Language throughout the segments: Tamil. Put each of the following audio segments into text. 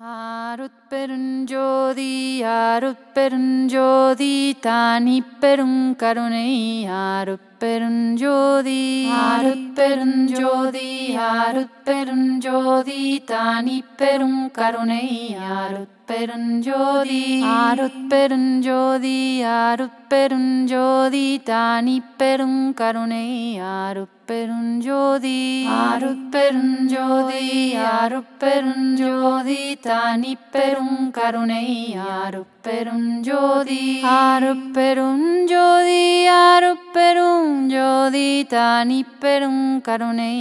அருட்பெருஞ்சோதி அருட்பெருஞ்சோதி தானி பெரும் கருணை அருட்பெருஞ்சோதி அருட்பெருஞ்சோதி அருட்பெருஞ்சோதி தானி பெரும் கருணை அருட்பெருஞ்சோதி அருட்பெருஞ்சோதி அருட்பெருஞ்சோதி தானி பெரும் கருணை அருட்பெருஞ்சோதி அருட்பெருஞ்சோதி அருட்பெருஞ்சோதி தானி பெரும் கருணை அருட்பெருஞ்சோதி அருட்பெருஞ்சோதி அருட்பெருஞ்சோதி தானி பெரும் கருணை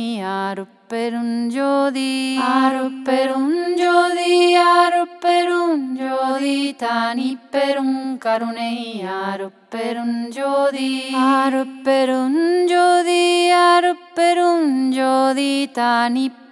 அருட்பெருஞ்சோதி அருட்பெருஞ்சோதி அருட்பெருஞ்சோதி தானி பெரும் கருணை அருட்பெருஞ்சோதி அருட்பெருஞ்சோதி அருட்பெருஞ்சோதி தானி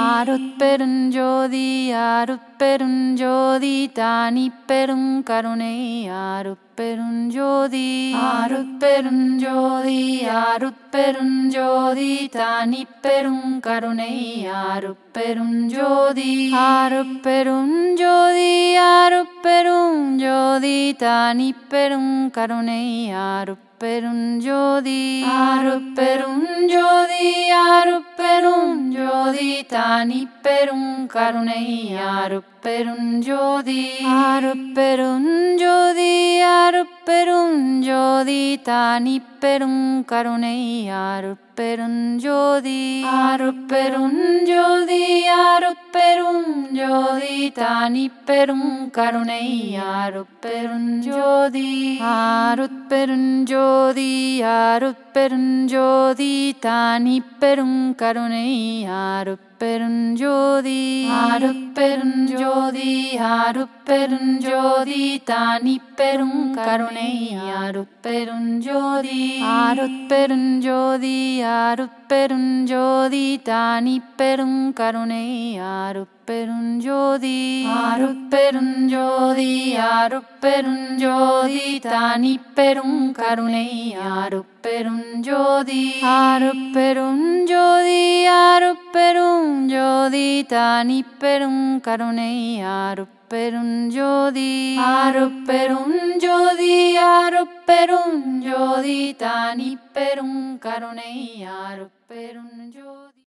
அருட்பெருஞ்சோதி அருட்பெருஞ்சோதி தானி பெரும் கருணை அருட்பெருஞ்சோதி அருட்பெருஞ்சோதி அருட்பெருஞ்சோதி தானி பெரும் கருணை அருட்பெருஞ்சோதி அருட்பெருஞ்சோதி அருட்பெருஞ்சோதி தானி பெரும் கருணை அருட்பெருஞ்சோதி அருட்பெருஞ்சோதி பெரும் ஜோதி தானி பெரும் கருணை அருட்பெருஞ்சோதி அருட்பெருஞ்சோதி அருட்பெருஞ்சோதி தானி பெரும் கருணை அருட்பெருஞ்சோதி அருட்பெருஞ்சோதி அருட்பெருஞ்சோதி தானி பெரும் கருணை அருட்பெருஞ்சோதி அருட்பெருஞ்சோதி அருட்பெருஞ்சோதி தானி பெரும் கருணை அருட்பெருஞ்சோதி அருட்பெருஞ்சோதி அருட்பெருஞ்சோதி தானி பெரும் கருணை அருட்பெருஞ்சோதி அருட்பெருஞ்சோதி அருட்பெருஞ்சோதி தானி பெரும் கருணை. அருட்பெருஞ்சோதி அருட்பெருஞ்சோதி அருட்பெருஞ்சோதி தானி பெரும் கருணை அருட்பெருஞ்சோதி அருட்பெருஞ்சோதி அருட்பெருஞ்சோதி தானி பெரும் கருணை அருட்பெருஞ்சோதி அருட்பெருஞ்சோதி அருட்பெருஞ்சோதி தானி பெரும் கருணை அருட்பெருஞ்சோதி